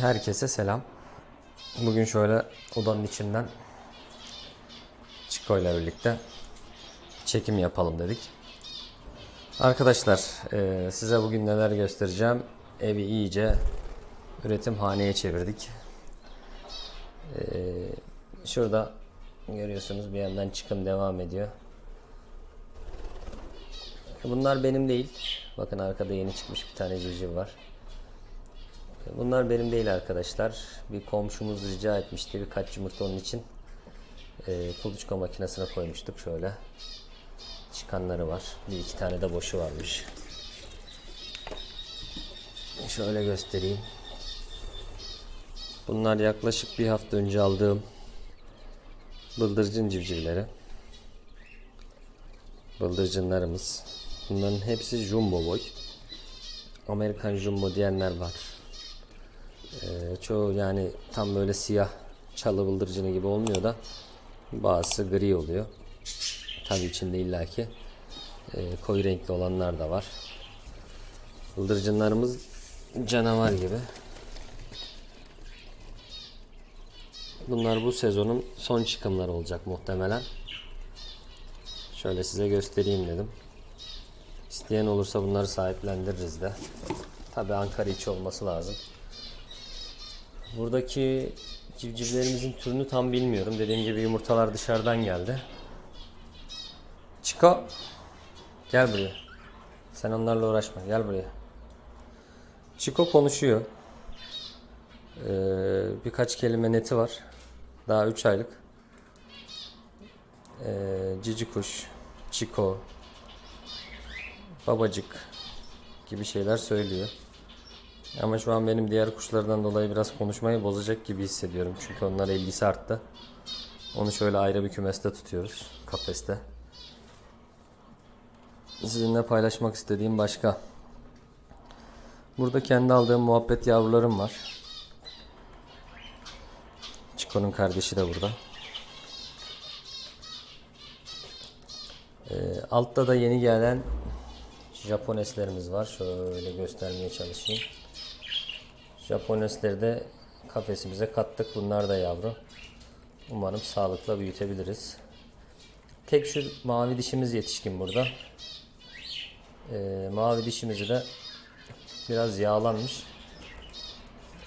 Herkese selam. Bugün şöyle odanın içinden Çiko ile birlikte çekim yapalım dedik. Arkadaşlar eee, size bugün neler göstereceğim. Evi iyice üretim haneye çevirdik. Eee, şurada görüyorsunuz bir yandan çıkım devam ediyor. Bunlar benim değil. Bakın arkada yeni çıkmış bir tane civciv var. Bunlar benim değil arkadaşlar. Bir komşumuz rica etmişti birkaç yumurta onun için. E, kuluçka makinesine koymuştuk şöyle. Çıkanları var. Bir iki tane de boşu varmış. Şöyle göstereyim. Bunlar yaklaşık bir hafta önce aldığım bıldırcın civcivleri. Bıldırcınlarımız. Bunların hepsi jumbo boy. Amerikan jumbo diyenler var. Ee, çoğu yani tam böyle siyah çalı bıldırcını gibi olmuyor da bazısı gri oluyor. Tabii içinde illaki e, koyu renkli olanlar da var. Bıldırcınlarımız canavar gibi. Bunlar bu sezonun son çıkımları olacak muhtemelen. Şöyle size göstereyim dedim. İsteyen olursa bunları sahiplendiririz de. Tabii Ankara içi olması lazım. Buradaki civcivlerimizin türünü tam bilmiyorum. Dediğim gibi yumurtalar dışarıdan geldi. Chico. Gel buraya. Sen onlarla uğraşma. Gel buraya. Chico konuşuyor. Ee, birkaç kelime neti var. Daha 3 aylık. Ee, cici kuş, Chico, babacık gibi şeyler söylüyor. Ama şu an benim diğer kuşlardan dolayı biraz konuşmayı bozacak gibi hissediyorum. Çünkü onlara ilgisi arttı. Onu şöyle ayrı bir kümeste tutuyoruz. Kafeste. Sizinle paylaşmak istediğim başka. Burada kendi aldığım muhabbet yavrularım var. Chico'nun kardeşi de burada. Ee, altta da yeni gelen Japoneslerimiz var. Şöyle göstermeye çalışayım. Japonesleri de kafesimize kattık. Bunlar da yavru. Umarım sağlıkla büyütebiliriz. Tek şu mavi dişimiz yetişkin burada. Ee, mavi dişimizi de biraz yağlanmış.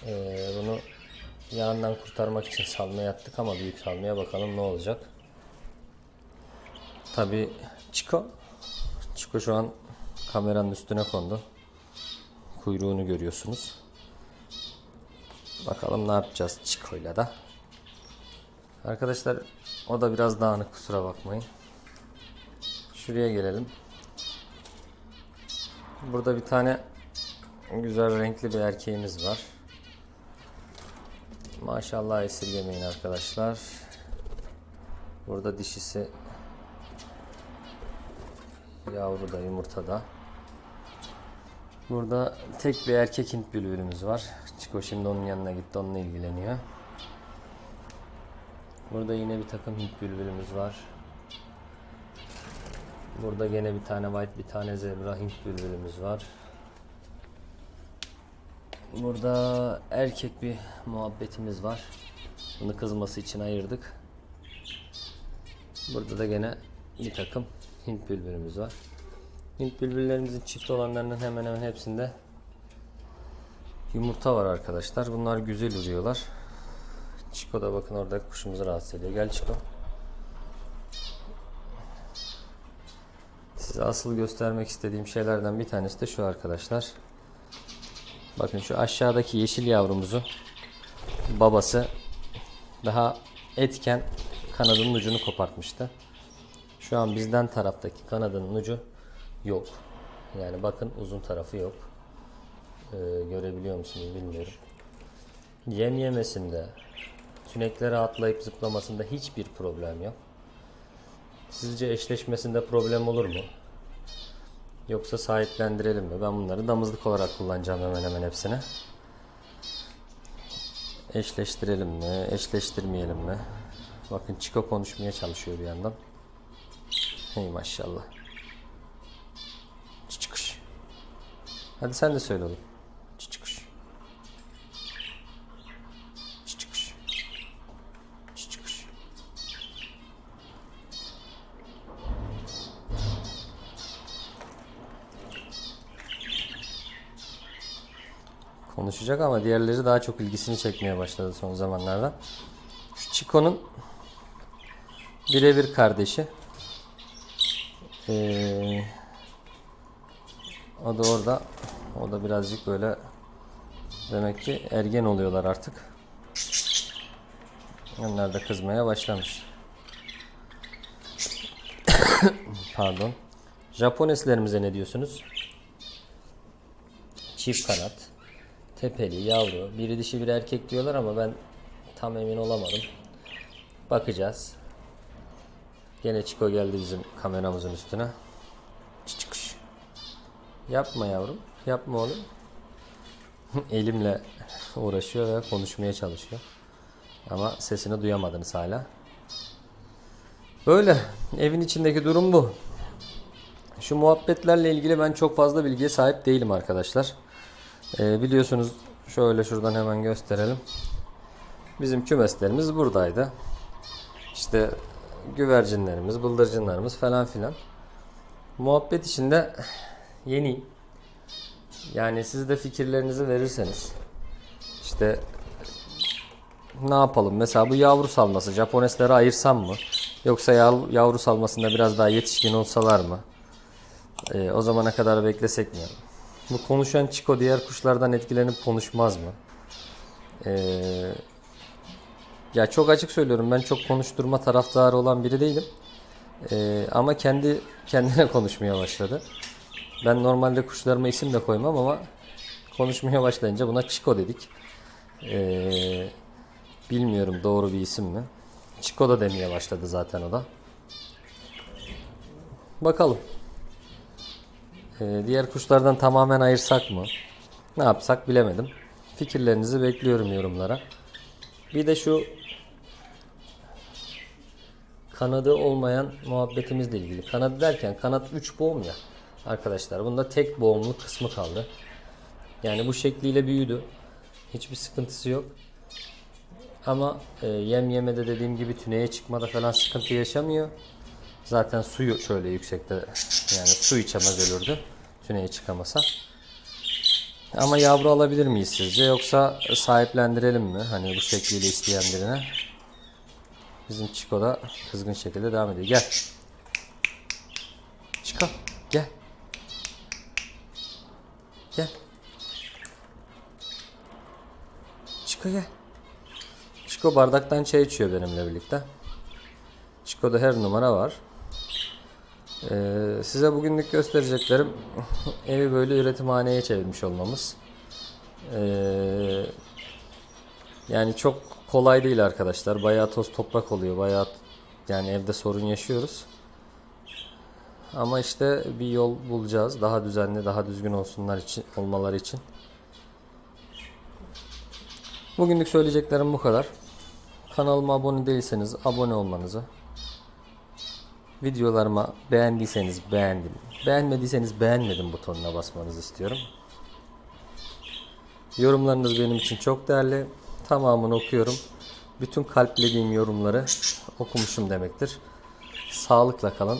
Ee, bunu yağından kurtarmak için salmaya attık ama büyük salmaya bakalım ne olacak. Tabi Chico Chico şu an kameranın üstüne kondu. Kuyruğunu görüyorsunuz. Bakalım ne yapacağız Chico'yla da. Arkadaşlar o da biraz dağınık kusura bakmayın. Şuraya gelelim. Burada bir tane güzel renkli bir erkeğimiz var. Maşallah esirgemeyin arkadaşlar. Burada dişisi yavru da yumurta da. Burada tek bir erkek Hint bülbülümüz var. Çiko şimdi onun yanına gitti onunla ilgileniyor. Burada yine bir takım Hint bülbülümüz var. Burada gene bir tane white bir tane zebra Hint bülbülümüz var. Burada erkek bir muhabbetimiz var. Bunu kızması için ayırdık. Burada da gene bir takım Hint bülbülümüz var. Hint bülbüllerimizin çift olanlarının hemen hemen hepsinde yumurta var arkadaşlar. Bunlar güzel ürüyorlar. Çiko da bakın orada kuşumuzu rahatsız ediyor. Gel Çiko. Size asıl göstermek istediğim şeylerden bir tanesi de şu arkadaşlar. Bakın şu aşağıdaki yeşil yavrumuzu babası daha etken kanadının ucunu kopartmıştı. Şu an bizden taraftaki kanadının ucu yok. Yani bakın uzun tarafı yok. Ee, görebiliyor musunuz bilmiyorum. Yem yemesinde, tüneklere atlayıp zıplamasında hiçbir problem yok. Sizce eşleşmesinde problem olur mu? Yoksa sahiplendirelim mi? Ben bunları damızlık olarak kullanacağım hemen hemen hepsini. Eşleştirelim mi? Eşleştirmeyelim mi? Bakın Chico konuşmaya çalışıyor bir yandan. Hey maşallah. Hadi sen de söyle oğlum. Çıç kuş. Çıç Konuşacak ama diğerleri daha çok ilgisini çekmeye başladı son zamanlarda. Şu Chico'nun birebir kardeşi. Eee o da orada. O da birazcık böyle demek ki ergen oluyorlar artık. Onlar da kızmaya başlamış. Pardon. Japoneslerimize ne diyorsunuz? Çift kanat. Tepeli, yavru. Biri dişi biri erkek diyorlar ama ben tam emin olamadım. Bakacağız. Gene Çiko geldi bizim kameramızın üstüne. Yapma yavrum. Yapma oğlum. Elimle uğraşıyor ve konuşmaya çalışıyor. Ama sesini duyamadınız hala. Böyle. Evin içindeki durum bu. Şu muhabbetlerle ilgili ben çok fazla bilgiye sahip değilim arkadaşlar. Ee, biliyorsunuz şöyle şuradan hemen gösterelim. Bizim kümeslerimiz buradaydı. İşte güvercinlerimiz, bıldırcınlarımız falan filan. Muhabbet içinde yeniyim. Yani siz de fikirlerinizi verirseniz işte ne yapalım? Mesela bu yavru salması Japonesleri ayırsam mı? Yoksa yav- yavru salmasında biraz daha yetişkin olsalar mı? Ee, o zamana kadar beklesek mi? Bu konuşan çiko diğer kuşlardan etkilenip konuşmaz mı? Ee, ya çok açık söylüyorum ben çok konuşturma taraftarı olan biri değilim. Ee, ama kendi kendine konuşmaya başladı. Ben normalde kuşlarıma isim de koymam ama konuşmaya başlayınca buna Çiko dedik. Ee, bilmiyorum doğru bir isim mi? Çiko da demeye başladı zaten o da. Bakalım. Ee, diğer kuşlardan tamamen ayırsak mı? Ne yapsak bilemedim. Fikirlerinizi bekliyorum yorumlara. Bir de şu kanadı olmayan muhabbetimizle ilgili. Kanadı derken kanat 3 boğum ya arkadaşlar. Bunda tek boğumlu kısmı kaldı. Yani bu şekliyle büyüdü. Hiçbir sıkıntısı yok. Ama e, yem yemede dediğim gibi tüneye çıkmada falan sıkıntı yaşamıyor. Zaten suyu şöyle yüksekte yani su içemez ölürdü tüneye çıkamasa. Ama yavru alabilir miyiz sizce yoksa sahiplendirelim mi? Hani bu şekliyle isteyen birine. Bizim Chico da kızgın şekilde devam ediyor. Gel. Chico gel. Gel. Chico gel. Chico bardaktan çay içiyor benimle birlikte. Chico'da her numara var. Ee, size bugünlük göstereceklerim evi böyle üretimhaneye çevirmiş olmamız. Ee, yani çok kolay değil arkadaşlar. Bayağı toz toprak oluyor. Bayağı yani evde sorun yaşıyoruz. Ama işte bir yol bulacağız. Daha düzenli, daha düzgün olsunlar için, olmaları için. Bugünlük söyleyeceklerim bu kadar. Kanalıma abone değilseniz abone olmanızı, videolarıma beğendiyseniz beğendim, beğenmediyseniz beğenmedim butonuna basmanızı istiyorum. Yorumlarınız benim için çok değerli. Tamamını okuyorum. Bütün kalplediğim yorumları okumuşum demektir. Sağlıkla kalın.